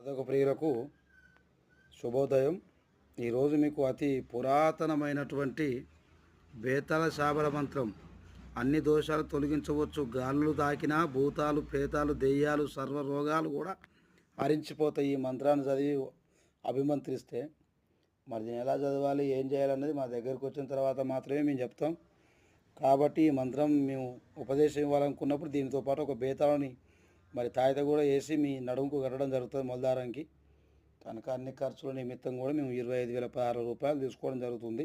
అదొక ప్రియులకు శుభోదయం. ఈరోజు మీకు అతి పురాతనమైనటువంటి బేతల శాబల మంత్రం. అన్ని దోషాలు తొలగించవచ్చు. గాలులు తాకినా భూతాలు ప్రేతాలు దెయ్యాలు సర్వ రోగాలు కూడా హరించిపోతాయి ఈ మంత్రాన్ని చదివి అభిమంత్రిస్తే. మరి దీన్ని ఎలా చదవాలి? ఏం చేయాలన్నది మా దగ్గరకు వచ్చిన తర్వాత మాత్రమే మేము చెప్తాం. కాబట్టి ఈ మంత్రం మేము ఉపదేశం ఇవ్వాలనుకున్నప్పుడు దీనితో పాటు ఒక బేతాలని మరి తాయిత కూడా వేసి మీ నడుముకు కట్టడం జరుగుతుంది మొలదారానికి కనుక అన్ని ఖర్చుల నిమిత్తం కూడా మేము ఇరవై ఐదు వేల పదహారు రూపాయలు తీసుకోవడం జరుగుతుంది.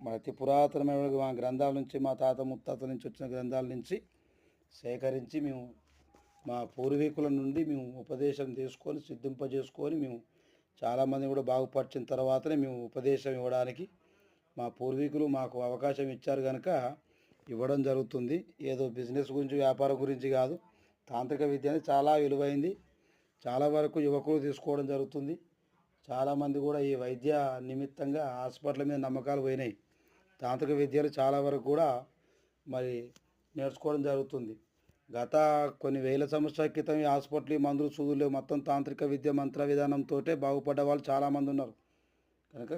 మరి అతి పురాతనమైన మా గ్రంథాల నుంచి మా తాత ముత్తాతల నుంచి వచ్చిన గ్రంథాల నుంచి సేకరించి మేము మా పూర్వీకుల నుండి మేము ఉపదేశం తీసుకొని సిద్ధింపజేసుకొని మేము చాలామంది కూడా బాగుపరిచిన తర్వాతనే మేము ఉపదేశం ఇవ్వడానికి మా పూర్వీకులు మాకు అవకాశం ఇచ్చారు కనుక ఇవ్వడం జరుగుతుంది. ఏదో బిజినెస్ గురించి వ్యాపారం గురించి కాదు. తాంత్రిక విద్య అనేది చాలా విలువైంది. చాలా వరకు యువకులు తీసుకోవడం జరుగుతుంది. చాలామంది కూడా ఈ వైద్య నిమిత్తంగా హాస్పిటల్ మీద నమ్మకాలు పోయినాయి. తాంత్రిక విద్యలు చాలా వరకు కూడా మరి నేర్చుకోవడం జరుగుతుంది. గత కొన్ని వేల సంవత్సరాల క్రితం ఈ హాస్పిటల్ మందులు సూదులు మొత్తం తాంత్రిక విద్య మంత్ర విధానంతో బాగుపడ్డ వాళ్ళు చాలామంది ఉన్నారు. కనుక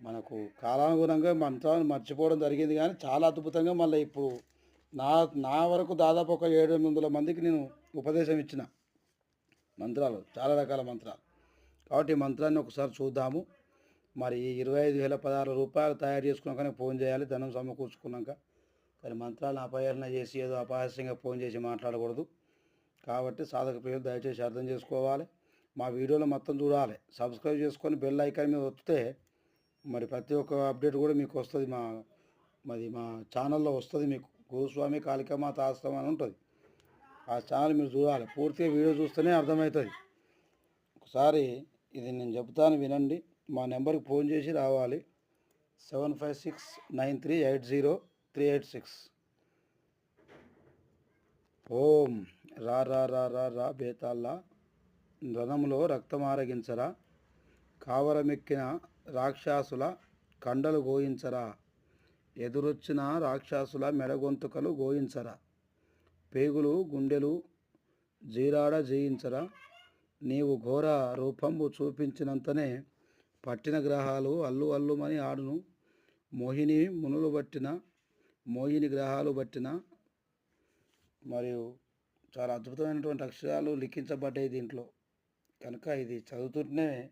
మనకు కాలానుగుణంగా మంత్రాలను మర్చిపోవడం జరిగింది కానీ చాలా అద్భుతంగా మళ్ళీ ఇప్పుడు నా నా వరకు దాదాపు ఒక ఏడు ఎనిమిది వందల మందికి నేను ఉపదేశం ఇచ్చిన మంత్రాలు చాలా రకాల మంత్రాలు. కాబట్టి ఈ మంత్రాన్ని ఒకసారి చూద్దాము. మరి ఈ ఇరవై ఐదు వేల పదహారు రూపాయలు తయారు చేసుకున్నాకనే ఫోన్ చేయాలి ధనం సమకూర్చుకున్నాక. కానీ మంత్రాలను అపహరణ చేసి ఏదో అపహాస్యంగా ఫోన్ చేసి మాట్లాడకూడదు. కాబట్టి సాధక ప్రియులు దయచేసి అర్థం చేసుకోవాలి. మా వీడియోలో మొత్తం చూడాలి. సబ్స్క్రైబ్ చేసుకొని బెల్ ఐకాన్ మీద వస్తే మరి ప్రతి ఒక్క అప్డేట్ కూడా మీకు వస్తుంది మా మరి మా ఛానల్లో వస్తుంది మీకు. గోస్వామి కాళికామాత ఆశ్రమం అని ఉంటుంది. ఆ ఛానల్ మీరు చూడాలి. పూర్తిగా వీడియో చూస్తేనే అర్థమవుతుంది. ఒకసారి ఇది నేను చెప్తాను వినండి. మా నెంబర్కి ఫోన్ చేసి రావాలి. Seven five six nine three eight zero three eight six. ఓం. రా రా రా రా రా బేతాల్లా రణములో రక్తమారగించరా కావరమెక్కిన రాక్షసుల కండలు గోయించరా. ఎదురొచ్చిన రాక్షసుల మెడగొంతుకలు గోయించరా. పేగులు గుండెలు జీరాడ జయించరా. నీవు ఘోర రూపంబు చూపించినంతనే పట్టిన గ్రహాలు అల్లు అల్లుమని ఆడును. మోహిని మునులు బట్టిన మోహిని గ్రహాలు బట్టిన మరియు చాలా అద్భుతమైనటువంటి అక్షరాలు లిఖించబడ్డాయి దీంట్లో. కనుక ఇది చదువుతుంటేనే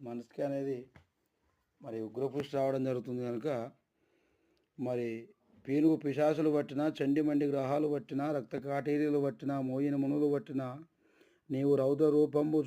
మనసుకి అనేది మరి ఉగ్రపుష్టి రావడం జరుగుతుంది కనుక మరి పీనుగు పిశాసులు పట్టినా చండిమండి గ్రహాలు పట్టినా రక్త కాటేరీలు పట్టినా మోయిన మునులు పట్టినా నీవు రౌద్ర రూపంబు చూ